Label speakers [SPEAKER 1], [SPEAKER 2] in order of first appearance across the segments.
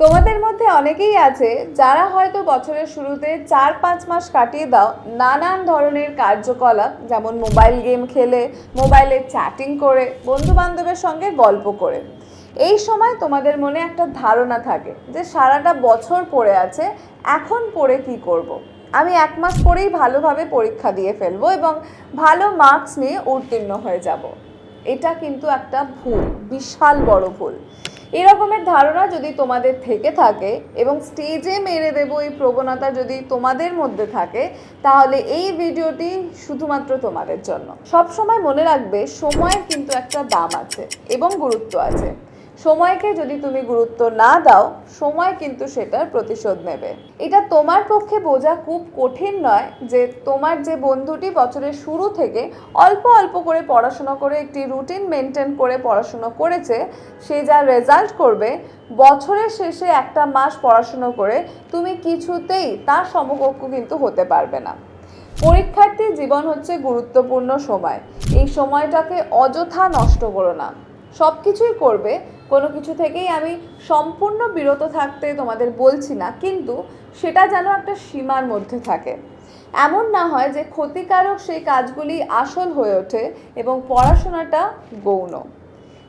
[SPEAKER 1] তোমাদের মধ্যে অনেকেই আছে যারা হয়তো বছরের শুরুতে চার পাঁচ মাস কাটিয়ে দাও নানান ধরনের কার্যকলাপ, যেমন মোবাইল গেম খেলে, মোবাইলে চ্যাটিং করে বন্ধু বান্ধবের সঙ্গে গল্প করে। এই সময় তোমাদের মনে একটা ধারণা থাকে যে সারাটা বছর পড়ে আছে, এখন পড়ে কি করব। আমি এক মাস পরেই ভালোভাবে পরীক্ষা দিয়ে ফেলব এবং ভালো মার্কস নিয়ে উত্তীর্ণ হয়ে যাব। এটা কিন্তু একটা ভুল, বিশাল বড় ভুল। এরকমের ধারণা যদি তোমাদের থেকে থাকে এবং স্টেজে মেরে দেব এই প্রবণতা যদি তোমাদের মধ্যে থাকে, তাহলে এই ভিডিওটি শুধুমাত্র তোমাদের জন্য। সবসময় মনে রাখবে, সময়ের কিন্তু একটা দাম আছে এবং গুরুত্ব আছে। সময়কে যদি তুমি গুরুত্ব না দাও, সময় কিন্তু সেটার প্রতিশোধ নেবে। এটা তোমার পক্ষে বোঝা খুব কঠিন নয় যে তোমার যে বন্ধুটি বছরের শুরু থেকে অল্প অল্প করে পড়াশোনা করে, একটি রুটিন মেনটেন করে পড়াশুনো করেছে, সে যা রেজাল্ট করবে, বছরের শেষে একটা মাস পড়াশুনো করে তুমি কিছুতেই তার সমকক্ষ কিন্তু হতে পারবে না। পরীক্ষার্থীর জীবন হচ্ছে গুরুত্বপূর্ণ সময়। এই সময়টাকে অযথা নষ্ট করো না। সব কিছুই করবে কোনো কিছু থেকেই আমি সম্পূর্ণ বিরত থাকতে তোমাদের বলছি না, কিন্তু সেটা যেন একটা সীমার মধ্যে থাকে। এমন না হয় যে ক্ষতিকারক সেই কাজগুলি আসল হয়ে ওঠে এবং পড়াশোনাটা গৌণ।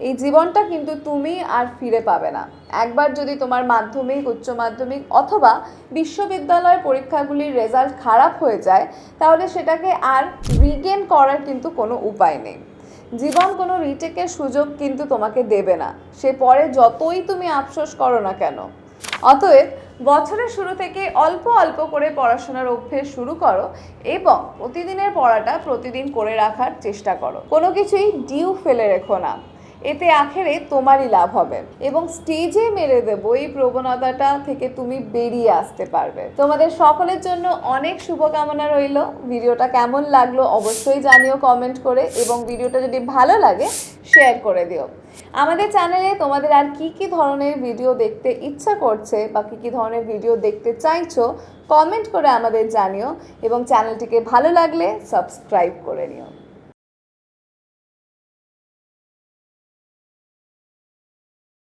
[SPEAKER 1] এই জীবনটা কিন্তু তুমি আর ফিরে পাবে না। একবার যদি তোমার মাধ্যমিক, উচ্চ মাধ্যমিক অথবা বিশ্ববিদ্যালয় পরীক্ষাগুলির রেজাল্ট খারাপ হয়ে যায়, তাহলে সেটাকে আর রিগেন করার কিন্তু কোনো উপায় নেই। জীবন কোনো রিটেকের সুযোগ কিন্তু তোমাকে দেবে না। সে পরে যতই তুমি আফসোস করো না কেন। অতএব বছরের শুরু থেকে অল্প অল্প করে পড়াশোনার অভ্যেস শুরু করো এবং প্রতিদিনের পড়াটা প্রতিদিন করে রাখার চেষ্টা করো। কোনো কিছুই ডিউ ফেলে রেখো না। এতে আখেরে তোমারই লাভ হবে। এবং স্টেজে মেরে দেবো, এই প্রবণতাটা থেকে তুমি বেরিয়ে আসতে পারবে। তোমাদের সকলের জন্য অনেক শুভকামনা রইল। ভিডিওটা কেমন লাগল অবশ্যই জানিও কমেন্ট করে এবং ভিডিওটা যদি ভালো লাগে শেয়ার করে দিও। আমাদের চ্যানেলে তোমাদের আর কি কি ধরনের ভিডিও দেখতে ইচ্ছা করছে বা কি কি ধরনের ভিডিও দেখতে চাইছো কমেন্ট করে আমাদের জানিও। এবং চ্যানেলটিকে ভালো লাগলে সাবস্ক্রাইব করে নিও।